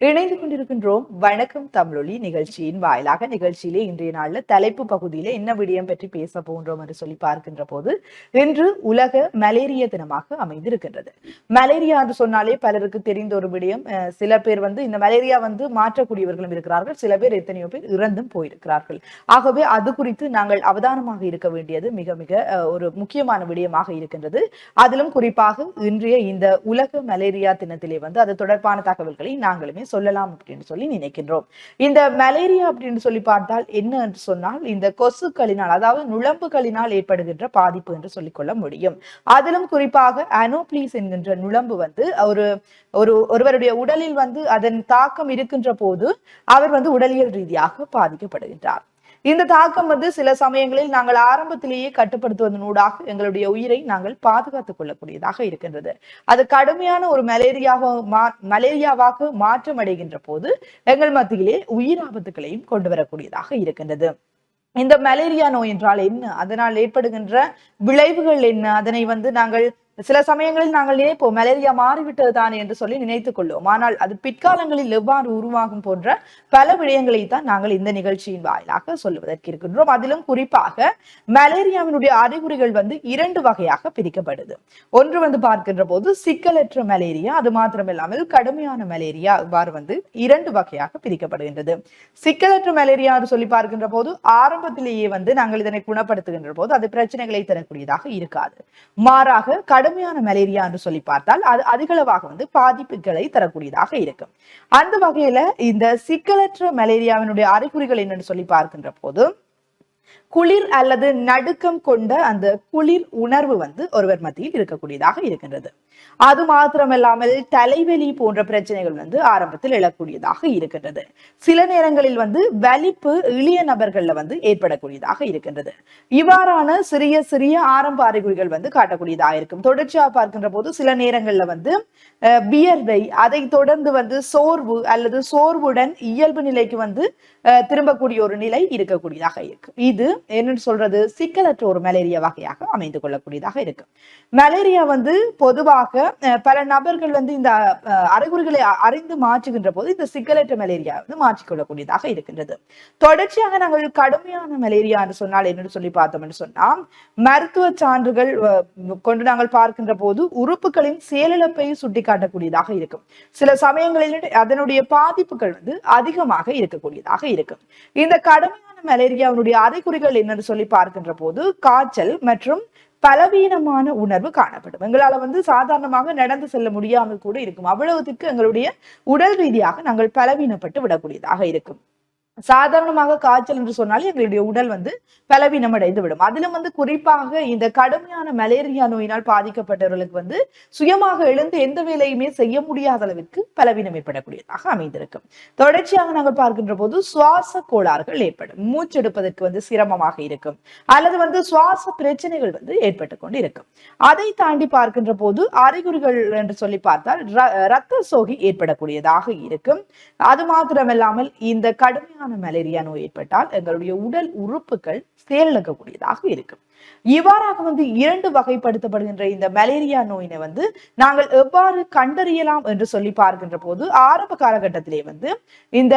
இணைந்து கொண்டிருக்கின்றோம் வணக்கம் தமிழொலி நிகழ்ச்சியின் வாயிலாக. நிகழ்ச்சியிலே இன்றைய நாள்ல தலைப்பு பகுதியில என்ன விடயம் பற்றி பேச போன்றோம் என்று சொல்லி பார்க்கின்ற போது இன்று உலக மலேரியா தினமாக அமைந்திருக்கின்றது. மலேரியா என்று சொன்னாலே பலருக்கு தெரிந்த ஒரு விடயம். சில பேர் வந்து இந்த மலேரியா வந்து மாற்றக்கூடியவர்களும் இருக்கிறார்கள். சில பேர் எத்தனையோ பேர் இறந்தும் போயிருக்கிறார்கள். ஆகவே அது குறித்து நாங்கள் அவதானமாக இருக்க வேண்டியது மிக மிக அஹ், ஒரு முக்கியமான விடயமாக இருக்கின்றது. அதிலும் குறிப்பாக இன்றைய இந்த உலக மலேரியா தினத்திலே வந்து அது தொடர்பான தகவல்களை நாங்களுமே சொல்லலாம் அப்படின்னு சொல்லி நினைக்கின்றோம். இந்த மலேரியா அப்படின்னு சொல்லி பார்த்தால் என்ன என்று சொன்னால் இந்த கொசுக்களினால் அதாவது நுழம்புகளினால் ஏற்படுகின்ற பாதிப்பு என்று சொல்லிக்கொள்ள முடியும். அதிலும் குறிப்பாக அனோப்ளீஸ் என்கின்ற நுழம்பு வந்து ஒரு ஒரு ஒருவருடைய உடலில் வந்து அதன் தாக்கம் இருக்கின்ற போது அவர் வந்து உடலியல் ரீதியாக பாதிக்கப்படுகின்றார். இந்த தாக்கம் வந்து சில சமயங்களில் நாங்கள் ஆரம்பத்திலேயே கட்டுப்படுத்துவதனூடாக எங்களுடைய உயிரை நாங்கள் பாதுகாத்துக் கொள்ளக்கூடியதாக இருக்கின்றது. அது கடுமையான ஒரு மலேரியாவாக மா மலேரியாவாக மாற்றம் அடைகின்ற போது எங்கள் மத்தியிலே உயிர் ஆபத்துகளையும் கொண்டு வரக்கூடியதாக இருக்கின்றது. இந்த மலேரியா நோய் என்றால் என்ன? அதனால் ஏற்படுகின்ற விளைவுகள் என்ன? அதனை வந்து நாங்கள் சில சமயங்களில் நாங்கள் நினைப்போம் மலேரியா மாறிவிட்டது தானே என்று சொல்லி நினைத்துக் கொள்வோம் ஆனால் அது பிற்காலங்களில் எவ்வாறு உருவாகும் போன்ற பல விடயங்களை தான் நாங்கள் இந்த நிகழ்ச்சியின் வாயிலாக சொல்லுவதற்கு இருக்கின்றோம். அதிலும் குறிப்பாக மலேரியாவினுடைய அறிகுறிகள் வந்து இரண்டு வகையாக பிரிக்கப்படுது. ஒன்று வந்து பார்க்கின்ற போது சிக்கலற்ற மலேரியா அது மாத்திரமில்லாமல் கடுமையான மலேரியா இவ்வாறு வந்து இரண்டு வகையாக பிரிக்கப்படுகின்றது. சிக்கலற்ற மலேரியா என்று சொல்லி பார்க்கின்ற போது ஆரம்பத்திலேயே வந்து நாங்கள் இதனை குணப்படுத்துகின்ற போது அது பிரச்சனைகளை தரக்கூடியதாக இருக்காது. மாறாக கடுமையான மலேரியா என்று சொல்லி பார்த்தால் அது அதிகளவாக வந்து பாதிப்புகளை தரக்கூடியதாக இருக்கும். அந்த வகையில இந்த சிக்கலற்ற மலேரியாவினுடைய அறிகுறிகள் என்னன்னு சொல்லி பார்க்கின்ற போது குளிர் அல்லது நடுக்கம் கொண்ட அந்த குளிர் உணர்வு வந்து ஒருவர் மத்தியில் இருக்கக்கூடியதாக இருக்கின்றது. அது மாத்திரமல்லாமல் தலைவலி போன்ற பிரச்சனைகள் வந்து ஆரம்பத்தில் எழக்கூடியதாக இருக்கின்றது. சில நேரங்களில் வந்து வலிப்பு எளிய நபர்கள்ல வந்து ஏற்படக்கூடியதாக இருக்கின்றது. இவ்வாறான சிறிய சிறிய ஆரம்ப அறிகுறிகள் வந்து காட்டக்கூடியதாக இருக்கும். தொடர்ச்சியா பார்க்கின்ற போது சில நேரங்கள்ல வந்து வியர்வை அதை தொடர்ந்து வந்து சோர்வு அல்லது சோர்வுடன் இயல்பு நிலைக்கு வந்து திரும்பக்கூடிய ஒரு நிலை இருக்கக்கூடியதாக இருக்கும் இது என்னன்னு சொல்றது சிக்கலற்ற ஒரு மலேரியா வகையாக அமைந்து கொள்ளக்கூடியதாக இருக்கும் மலேரியா வந்து பொதுவாக அஹ், பல நபர்கள் வந்து இந்த அறிகுறிகளை அறிந்து மாற்றுகின்ற போது இந்த சிக்கலற்ற மலேரியா வந்து மாற்றிக்கொள்ளக்கூடியதாக இருக்கின்றது. தொடர்ச்சியாக நாங்கள் கடுமையான மலேரியா என்று சொன்னால் என்னன்னு சொல்லி பார்த்தோம் என்று சொன்னா மருத்துவ சான்றுகள் கொண்டு நாங்கள் பார்க்கின்ற போது உறுப்புகளின் செயலிழப்பை சுட்டிக்காட்டக்கூடியதாக இருக்கும். சில சமயங்களில் அதனுடைய பாதிப்புகள் வந்து அதிகமாக இருக்கக்கூடியதாக இருக்கும். இந்த கடுமையான மலேரியாவினுடைய அறிகுறிகள் என்னன்னு சொல்லி பார்க்கின்ற போது காய்ச்சல் மற்றும் பலவீனமான உணர்வு காணப்படும். எங்களால் வந்து சாதாரணமாக நடந்து செல்ல முடியாமல் கூட இருக்கும். அவ்வளவுக்கு எங்களுடைய உடல் ரீதியாக நாங்கள் பலவீனப்பட்டு விடக்கூடியதாக இருக்கும். சாதாரணமாக காய்ச்சல் என்று சொன்னாலும் எங்களுடைய உடல் வந்து பலவீனம் அடைந்து விடும் அதிலும் வந்து குறிப்பாக இந்த கடுமையான மலேரியா நோயினால் பாதிக்கப்பட்டவர்களுக்கு வந்து சுயமாக எழுந்து எந்த வேலையுமே செய்ய முடியாத அளவிற்கு பலவீனம் ஏற்படக்கூடியதாக அமைந்திருக்கும். தொடர்ச்சியாக நாங்கள் பார்க்கின்ற போது சுவாச கோளாறுகள் ஏற்படும். மூச்செடுப்பதற்கு வந்து சிரமமாக இருக்கும். அல்லது வந்து சுவாச பிரச்சனைகள் வந்து ஏற்பட்டு கொண்டு இருக்கும் அதை தாண்டி பார்க்கின்ற போது அறிகுறிகள் என்று சொல்லி பார்த்தால் ரத்த சோகை ஏற்படக்கூடியதாக இருக்கும். அது மாத்திரமல்லாமல் இந்த கடுமையான மலேரியா நோய் ஏற்பட்டால் எங்களுடைய உடல் உறுப்புகள் செயலிழக்கக்கூடியதாக இருக்கும். இவ்வாறாக வந்து இரண்டு வகைப்படுத்தப்படுகின்ற இந்த மலேரியா நோயினை வந்து நாங்கள் எவ்வாறு கண்டறியலாம் என்று சொல்லி பார்க்கின்ற போது ஆரம்ப காலகட்டத்திலே வந்து இந்த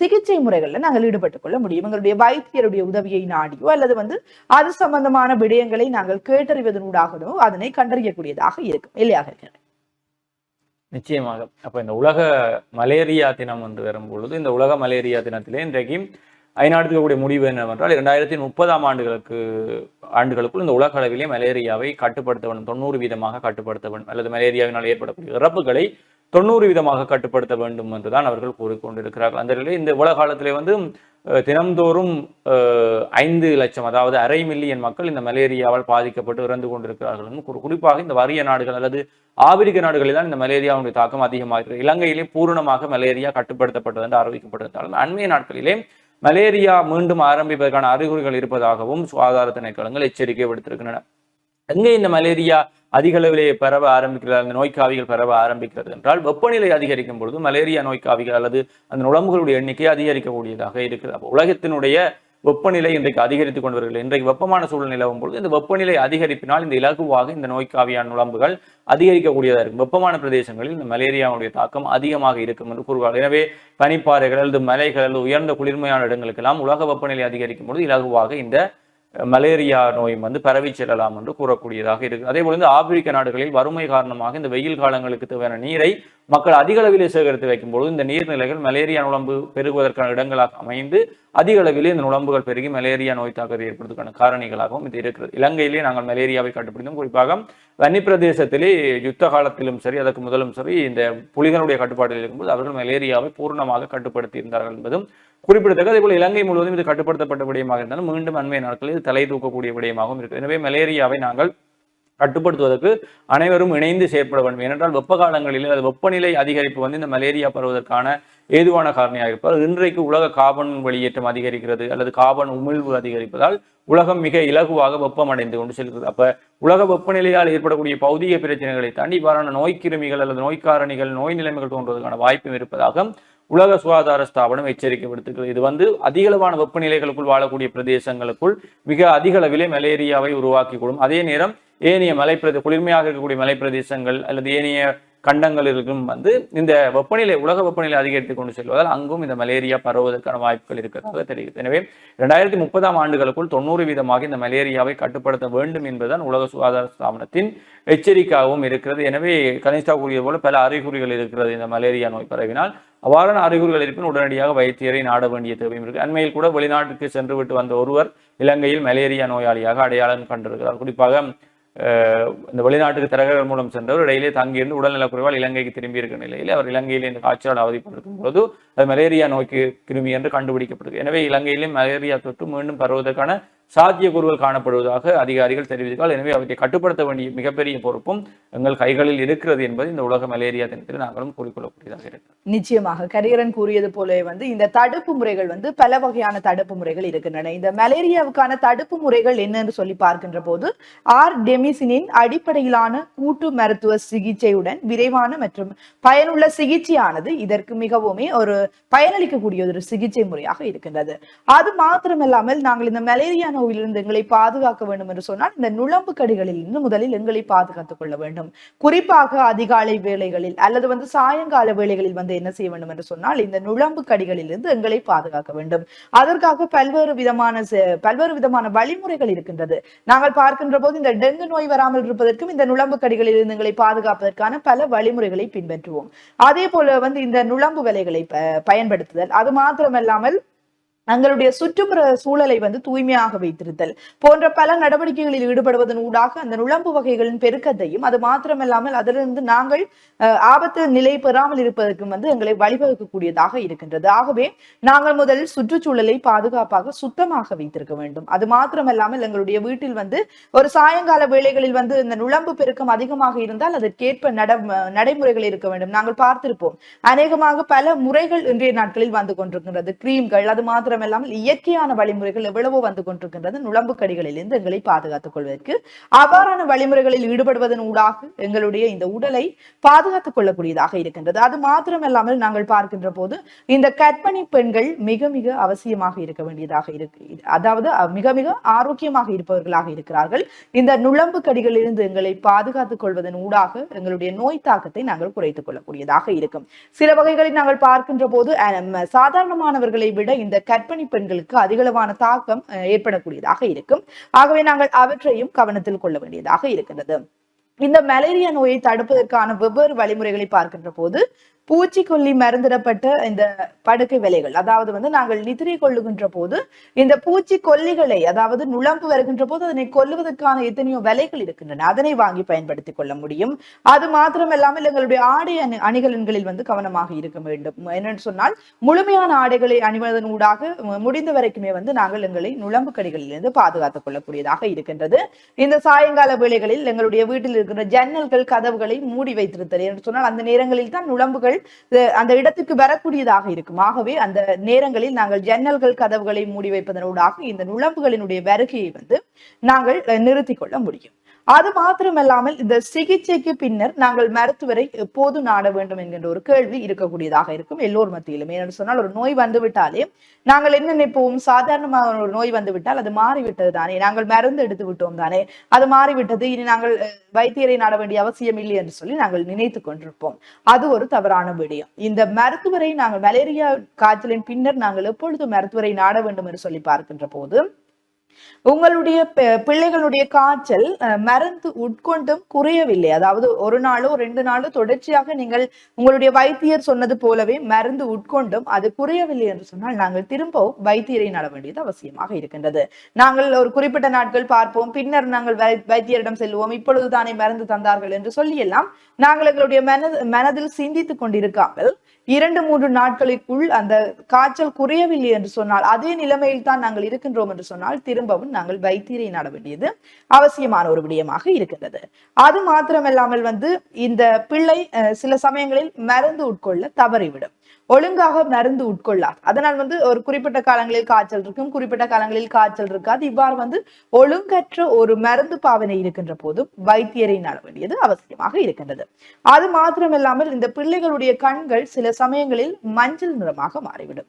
சிகிச்சை முறைகள்ல நாங்கள் ஈடுபட்டுக் கொள்ள முடியும். எங்களுடைய வைத்தியருடைய உதவியை நாடியோ அல்லது வந்து அது சம்பந்தமான விடயங்களை நாங்கள் கேட்டறிவதனூடாகவோ அதனை கண்டறியக்கூடியதாக இருக்கும். இல்லையாக இருக்கிறது நிச்சயமாக. அப்ப இந்த உலக மலேரியா தினம் வந்து வரும் பொழுது இந்த உலக மலேரியா தினத்திலே இன்றைக்கு ஐநா இருக்கக்கூடிய முடிவு என்னவென்றால் இரண்டாயிரத்தி முப்பதாம் ஆண்டுகளுக்கு ஆண்டுகளுக்குள் இந்த உலக அளவிலே மலேரியாவை கட்டுப்படுத்த வேண்டும் தொண்ணூறு வீதமாக கட்டுப்படுத்த வேண்டும் அல்லது மலேரியாவினால் ஏற்படக்கூடிய இறப்புகளை தொண்ணூறு வீதமாக கட்டுப்படுத்த வேண்டும் என்றுதான் அவர்கள் கூறிக்கொண்டிருக்கிறார்கள். அந்த நிலையில் இந்த உலக காலத்திலே வந்து தினம்தோறும் ஐந்து லட்சம் அதாவது அரை மில்லியன் மக்கள் இந்த மலேரியாவால் பாதிக்கப்பட்டு இறந்து கொண்டிருக்கிறார்கள் குறிப்பாக இந்த வறிய நாடுகள் அல்லது ஆப்பிரிக்க நாடுகளில் தான் இந்த மலேரியாவுடைய தாக்கம் அதிகமாக இருக்கு இலங்கையிலே பூரணமாக மலேரியா கட்டுப்படுத்தப்பட்டது என்று அறிவிக்கப்பட்டிருந்தாலும் அண்மைய நாட்களிலே மலேரியா மீண்டும் ஆரம்பிப்பதற்கான அறிகுறிகள் இருப்பதாகவும் சுகாதார திணைக்களங்கள் எச்சரிக்கை விடுத்திருக்கின்றன. எங்கே இந்த மலேரியா அதிக அளவிலே பரவ ஆரம்பிக்கிறது அந்த நோய்க்காவிகள் பரவ ஆரம்பிக்கிறது என்றால் வெப்பநிலை அதிகரிக்கும் பொழுது மலேரியா நோய்க்காவிகள் அல்லது அந்த நுழம்புகளுடைய எண்ணிக்கை அதிகரிக்கக்கூடியதாக இருக்குது அப்போ உலகத்தினுடைய வெப்பநிலை இன்றைக்கு அதிகரித்துக் கொண்டு வருகிறது இன்றைக்கு வெப்பமான சூழல் நிலவும் பொழுது இந்த வெப்பநிலை அதிகரிப்பினால் இந்த இலகுவாக இந்த நோய்க்காவியான நுழம்புகள் அதிகரிக்கக்கூடியதாக இருக்கும். வெப்பமான பிரதேசங்களில் இந்த மலேரியாவுடைய தாக்கம் அதிகமாக இருக்கும் என்று கூறுவார்கள் எனவே பனிப்பாறைகள் அல்லது மலைகள் அல்லது உயர்ந்த குளிர்மையான இடங்களுக்கெல்லாம் உலக வெப்பநிலை அதிகரிக்கும் பொழுது இலகுவாக இந்த மலேரியா நோய் வந்து பரவி செல்லலாம் என்று கூறக்கூடியதாக இருக்கு. அதே போல இந்த ஆப்பிரிக்க நாடுகளில் வறுமை காரணமாக இந்த வெயில் காலங்களுக்கு தேவையான நீரை மக்கள் அதிக அளவிலே சேகரித்து வைக்கும்பொழுது இந்த நீர்நிலைகள் மலேரியா நுழம்பு பெருகுவதற்கான இடங்களாக அமைந்து அதிக அளவிலே இந்த நுழம்புகள் பெருகி மலேரியா நோய் தாக்கத்தை ஏற்படுவதற்கான காரணிகளாகவும் இது இருக்கிறது. இலங்கையிலே நாங்கள் மலேரியாவை கட்டுப்படுத்தும் குறிப்பாக வன்னி பிரதேசத்திலே யுத்த காலத்திலும் சரி அதற்கு முதலும் சரி இந்த புலிகளுடைய கட்டுப்பாட்டில் இருக்கும்போது அவர்கள் மலேரியாவை பூர்ணமாக கட்டுப்படுத்தி இருந்தார்கள் என்பதும் குறிப்பிடத்தக்க அதே போல இலங்கை முழுவதும் இது கட்டுப்படுத்தப்பட்ட விடயமாக இருந்தாலும் மீண்டும் அண்மை நாட்களில் இது தலை தூக்கக்கூடிய விடயமாகவும் இருக்கு எனவே மலேரியாவை நாங்கள் கட்டுப்படுத்துவதற்கு அனைவரும் இணைந்து செயற்பட வேண்டும். ஏனென்றால் வெப்ப காலங்களில் அது வெப்பநிலை அதிகரிப்பு வந்து இந்த மலேரியா பரவுவதற்கான ஏதுவான காரணியாக இருப்பார் இன்றைக்கு உலக கார்பன் வெளியேற்றம் அதிகரிக்கிறது அல்லது கார்பன் உமிழ்வு அதிகரிப்பதால் உலகம் மிக இலகுவாக வெப்பமடைந்து கொண்டு செல்கிறது. அப்ப உலக வெப்பநிலையால் ஏற்படக்கூடிய பௌதிக பிரச்சனைகளை தாண்டி இவ்வாறான நோய்க்கிருமிகள் அல்லது நோய்க்காரணிகள் நோய் நிலைமைகள் தோன்றுவதற்கான வாய்ப்பும் இருப்பதாக உலக சுகாதார ஸ்தாபனம் எச்சரிக்கை விடுத்துக்கிறது இது வந்து அதிகளவான வெப்பநிலைகளுக்குள் வாழக்கூடிய பிரதேசங்களுக்குள் மிக அதிக அளவிலே மலேரியாவை உருவாக்கி கொள்ளும். அதே நேரம் ஏனைய மலைப்பிரதே குளிர்மையாக இருக்கக்கூடிய மலைப்பிரதேசங்கள் அல்லது ஏனைய கண்டங்களிலும் வந்து இந்த வெப்பநிலை உலக வெப்பநிலை அதிகரித்து கொண்டு செல்வதால் அங்கும் இந்த மலேரியா பரவுவதற்கான வாய்ப்புகள் இருக்கிறதாக தெரிகிறது. எனவே இரண்டாயிரத்தி முப்பதாம் ஆண்டுகளுக்குள் தொண்ணூறு வீதமாக இந்த மலேரியாவை கட்டுப்படுத்த வேண்டும் என்பதுதான் உலக சுகாதார ஸ்தாபனத்தின் எச்சரிக்கையாகவும் இருக்கிறது. எனவே கனிஷ்டா கூறியது போல பல அறிகுறிகள் இருக்கிறது இந்த மலேரியா நோய் பரவினால். அவ்வாறான அறிகுறிகள் இருப்பின் உடனடியாக வைத்தியரை நாட வேண்டிய தேவையும் இருக்கு. அண்மையில் கூட வெளிநாட்டுக்கு சென்று விட்டு வந்த ஒருவர் இலங்கையில் மலேரியா நோயாளியாக அடையாளம் கண்டிருக்கிறார். குறிப்பாக இந்த வெளிநாட்டுக்கு தரகர்கள் மூலம் சென்றவர் இடையிலே தங்கியிருந்து உடல்நலக்குறைவால் இலங்கைக்கு திரும்பி இருக்கிற நிலையில் அவர் இலங்கையில் இந்த காய்ச்சலால் அவதிப்பட்டிருக்கும் பொழுது அது மலேரியா நோய்க்கு கிருமி என்று கண்டுபிடிக்கப்படுது எனவே இலங்கையிலும் மலேரியா தொற்று மீண்டும் பரவுவதற்கான சாத்தியக்கூறுகள் காணப்படுவதாக அதிகாரிகள் தெரிவித்தார்கள் எனவே அவற்றை கட்டுப்படுத்த வேண்டிய மிகப்பெரிய பொறுப்பும் எங்கள் கைகளில் இருக்கிறது என்பது இந்த உலக மலேரியா தினத்தில் நாங்களும் கூறிக்கொள்ளக்கூடியதாக இருக்கிறது. நிச்சயமாக கரியரன் கூறியது போல வந்து இந்த தடுப்பு முறைகள் வந்து பல வகையான தடுப்பு முறைகள் இருக்கின்றன. இந்த மலேரியாவுக்கான தடுப்பு முறைகள் என்னன்னு சொல்லி பார்க்கின்ற போது ஆர் டெமிசினின் அடிப்படையிலான கூட்டு மருத்துவ சிகிச்சையுடன் விரைவான மற்றும் பயனுள்ள சிகிச்சையானது இதற்கு மிகவுமே ஒரு பயனளிக்கக்கூடிய ஒரு சிகிச்சை முறையாக இருக்கின்றது. அது மாத்திரமில்லாமல் நாங்கள் இந்த மலேரியா நோயிலிருந்து எங்களை பாதுகாக்க வேண்டும் என்று சொன்னால் இந்த நுழம்பு கடிகளில் இருந்து முதலில் எங்களை பாதுகாத்துக் கொள்ள வேண்டும். குறிப்பாக அதிகாலை வேளைகளில் அல்லது வந்து சாயங்கால வேளைகளில் வந்து என்ன செய்ய வேண்டும் என்று சொன்னால் இந்த நுழம்பு கடிகளில் இருந்து எங்களை பாதுகாக்க வேண்டும். அதற்காக பல்வேறு விதமான பல்வேறு விதமான வழிமுறைகள் இருக்கின்றது. நாங்கள் பார்க்கின்ற போது இந்த டெங்கு நோய் வராமல் இருப்பதற்கும் இந்த நுழம்பு கடிகளில் இருந்து எங்களை பாதுகாப்பதற்கான பல வழிமுறைகளை பின்பற்றுவோம். அதே போல வந்து இந்த நுழம்பு வலைகளை பயன்படுத்துதல். அது மாத்திரமல்லாமல் தங்களுடைய சுற்றுப்புற சூழலை வந்து தூய்மையாக வைத்திருத்தல் போன்ற பல நடவடிக்கைகளில் ஈடுபடுவதன் ஊடாக அந்த நுழம்பு வகைகளின் பெருக்கத்தையும் அது மாத்திரமல்லாமல் அதிலிருந்து நாங்கள் ஆபத்து நிலை பெறாமல் இருப்பதற்கும் வந்து எங்களை வழிவகுக்கக்கூடியதாக இருக்கின்றது. ஆகவே நாங்கள் முதலில் சுற்றுச்சூழலை பாதுகாப்பாக சுத்தமாக வைத்திருக்க வேண்டும். அது மாத்திரமல்லாமல் எங்களுடைய வீட்டில் வந்து ஒரு சாயங்கால வேளைகளில் வந்து இந்த நுழம்பு பெருக்கம் அதிகமாக இருந்தால் அதற்கேற்ப நட நடைமுறைகள் இருக்க வேண்டும். நாங்கள் பார்த்திருப்போம். அநேகமாக பல முறைகள் இன்றைய நாட்களில் வந்து கொண்டிருக்கின்றது. கிரீம்கள் அது மாத்திரம் மாத்திரமல்லாமல் இயற்கையான வழிமுறைகள் எவ்வளவோ வந்து கொண்டிருக்கின்றது. நுழம்பு கடிகளிலிருந்து எங்களை பாதுகாத்துக் கொள்வதற்கு அவ்வாறான வழிமுறைகளில் ஈடுபடுவதன் ஊடாக எங்களுடைய இந்த உடலை பாதுகாத்துக் கொள்ளக்கூடியதாக இருக்கின்றது. அது மாத்திரமல்லாமல் நாங்கள் பார்க்கின்ற போது இந்த கற்பனை பெண்கள் மிக மிக அவசியமாக இருக்க வேண்டியதாக இருக்கு. அதாவது மிக மிக ஆரோக்கியமாக இருப்பவர்களாக இருக்கிறார்கள். இந்த நுழம்பு கடிகளிலிருந்து எங்களை பாதுகாத்துக் கொள்வதன் ஊடாக எங்களுடைய நோய் தாக்கத்தை நாங்கள் குறைத்துக் கொள்ளக்கூடியதாக இருக்கும். சில வகைகளில் நாங்கள் பார்க்கின்ற போது சாதாரணமானவர்களை விட இந்த கற்ப கர்ப்பிணி பெண்களுக்கு அதிகளவான தாக்கம் அஹ், ஏற்படக்கூடியதாக இருக்கும். ஆகவே நாங்கள் அவற்றையும் கவனத்தில் கொள்ள வேண்டியதாக இருக்கின்றது. இந்த மலேரியா நோயை தடுப்பதற்கான வெவ்வேறு வழிமுறைகளை பார்க்கின்ற போது பூச்சிக்கொல்லி மருந்திடப்பட்ட இந்த படுக்கை விலைகள். அதாவது வந்து நாங்கள் நிதிரை கொள்ளுகின்ற போது இந்த பூச்சிக்கொல்லிகளை அதாவது நுழம்பு வருகின்ற போது அதனை கொல்லுவதற்கான எத்தனையோ விலைகள் இருக்கின்றன. அதனை வாங்கி பயன்படுத்திக் கொள்ள முடியும். அது மாத்திரமல்லாமல் எங்களுடைய ஆடை அணி அணிகலன்களில் வந்து கவனமாக இருக்க வேண்டும். என்னன்னு சொன்னால் முழுமையான ஆடைகளை அணிவதன் ஊடாக முடிந்த வரைக்குமே வந்து நாங்கள் எங்களை நுழம்பு கடிகளிலிருந்து பாதுகாத்துக் கொள்ளக்கூடியதாக இருக்கின்றது. இந்த சாயங்கால வேளைகளில் எங்களுடைய வீட்டில் இருக்கின்ற ஜன்னல்கள் கதவுகளை மூடி வைத்திருத்தல். என்று சொன்னால் அந்த நேரங்களில் தான் நுழம்புகள் அஹ், அந்த இடத்துக்கு வரக்கூடியதாக இருக்கும். ஆகவே அந்த நேரங்களில் நாங்கள் ஜன்னல்கள் கதவுகளை மூடி வைப்பதனூடாக இந்த நுழம்புகளினுடைய வருகையை வந்து நாங்கள் நிறுத்தி நிறுத்திக் கொள்ள முடியும். அது மாத்திரமல்லாமல் இந்த சிகிச்சைக்கு பின்னர் நாங்கள் மருத்துவரை எப்போது நாட வேண்டும் என்கின்ற ஒரு கேள்வி இருக்கக்கூடியதாக இருக்கும். எல்லோர் மத்தியிலும். ஏனென்று சொன்னால் ஒரு நோய் வந்து விட்டாலே நாங்கள் என்ன நினைப்போம் சாதாரணமாக ஒரு நோய் வந்து விட்டால் அது மாறிவிட்டது தானே. நாங்கள் மருந்து எடுத்து விட்டோம் தானே. அது மாறிவிட்டது. இனி நாங்கள் வைத்தியரை நாட வேண்டிய அவசியம் இல்லை என்று சொல்லி நாங்கள் நினைத்து கொண்டிருப்போம். அது ஒரு தவறான விடயம். இந்த மருத்துவரை நாங்கள் மலேரியா காய்ச்சலின் பின்னர் நாங்கள் எப்பொழுது மருத்துவரை நாட வேண்டும் என்று சொல்லி பார்க்கின்ற போது உங்களுடைய பிள்ளைகளுடைய காய்ச்சல் மருந்து உட்கொண்டும் குறையவில்லை. அதாவது ஒரு நாளோ ரெண்டு நாளோ தொடர்ச்சியாக நீங்கள் உங்களுடைய வைத்தியர் சொன்னது போலவே மருந்து உட்கொண்டும் அது குறையவில்லை என்று சொன்னால் நாங்கள் திரும்பவும் வைத்தியரை நட வேண்டியது அவசியமாக இருக்கின்றது. நாங்கள் ஒரு குறிப்பிட்ட நாட்கள் பார்ப்போம். பின்னர் நாங்கள் வைத்தியரிடம் செல்வோம். இப்பொழுது தானே மருந்து தந்தார்கள் என்று சொல்லியெல்லாம் நாங்கள் எங்களுடைய மனது மனதில் சிந்தித்துக் கொண்டிருக்காமல் இரண்டு மூன்று நாட்களுக்குள் அந்த காய்ச்சல் குறையவில்லை என்று சொன்னால் அதே நிலைமையில் தான் நாங்கள் இருக்கின்றோம் என்று சொன்னால் திரும்பவும் நாங்கள் வைத்தியரை நாட வேண்டியது அவசியமான ஒரு விடயமாக இருக்கின்றது. அது மாத்திரமல்லாமல் வந்து இந்த பிள்ளை சில சமயங்களில் மருந்து உட்கொள்ள தவறிவிடும். ஒழுங்காக மருந்து உட்கொள்ளாது. அதனால் வந்து ஒரு குறிப்பிட்ட காலங்களில் காய்ச்சல் இருக்கும் குறிப்பிட்ட காலங்களில் காய்ச்சல் இருக்காது. இவ்வாறு வந்து ஒழுங்கற்ற ஒரு மருந்து பாவனை இருக்கின்ற போதும் வைத்தியரை நாட வேண்டியது அவசியமாக இருக்கின்றது. அது மாத்திரமில்லாமல் இந்த பிள்ளைகளுடைய கண்கள் சில சமயங்களில் மஞ்சள் நிறமாக மாறிவிடும்.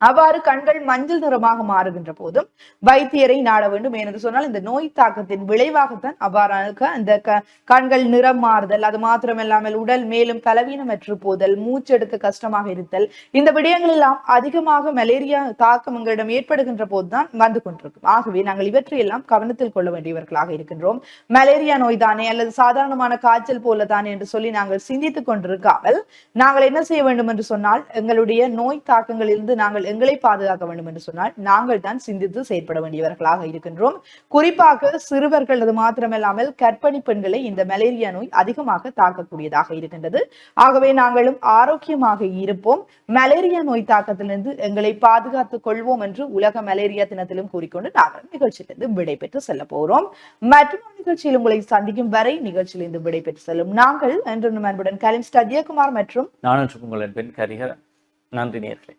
அவ்வாறு கண்கள் மஞ்சள் நிறமாக மாறுகின்ற போதும் வைத்தியரை நாட வேண்டும். ஏனென்று சொன்னால் இந்த நோய் தாக்கத்தின் விளைவாகத்தான் அவ்வாறான அந்த இந்த க- கண்கள் நிறம் மாறுதல் அது மாத்திரமில்லாமல் உடல் மேலும் பலவீனமற்று போதல் மூச்செடுக்க கஷ்டமாக இருத்தல் இந்த விடயங்கள் எல்லாம் அதிகமாக மலேரியா தாக்கம் எங்களிடம் ஏற்படுகின்ற போதுதான் வந்து கொண்டிருக்கும். ஆகவே நாங்கள் இவற்றையெல்லாம் கவனத்தில் கொள்ள வேண்டியவர்களாக இருக்கின்றோம். மலேரியா நோய் தானே அல்லது சாதாரணமான காய்ச்சல் போல தானே என்று சொல்லி நாங்கள் சிந்தித்துக் கொண்டிருக்காமல் நாங்கள் என்ன செய்ய வேண்டும் என்று சொன்னால் எங்களுடைய நோய் தாக்கங்களிலிருந்து நாங்கள் எங்களை பாதுகாக்க வேண்டும் என்று சொன்னால் நாங்கள் தான் சிந்தித்து செயற்பட வேண்டியவர்களாக இருக்கின்றோம். குறிப்பாக சிறுவர்கள் அது மாத்திரமல்லாமல் கர்ப்பிணி பெண்களை இந்த மலேரியா நோய் அதிகமாக தாக்கக்கூடியதாக இருக்கின்றது. ஆகவே நாங்களும் ஆரோக்கியமாக இருப்போம். மலேரியா நோய் தாக்கத்திலிருந்து எங்களை பாதுகாத்துக் கொள்வோம் என்று உலக மலேரியா தினத்திலும் கூறிக்கொண்டு நாங்கள் நிகழ்ச்சியிலிருந்து விடைபெற்று செல்ல போகிறோம். மற்றும் நிகழ்ச்சியில் உங்களை சந்திக்கும் வரை நிகழ்ச்சியிலிருந்து விடைபெற்று செல்லும் நாங்கள் என்று அன்புடன் கலிம் ஸ்டத்யகுமார் மற்றும் நானும் உங்களின் பெண் கரிகர் நன்றி நேர்களே.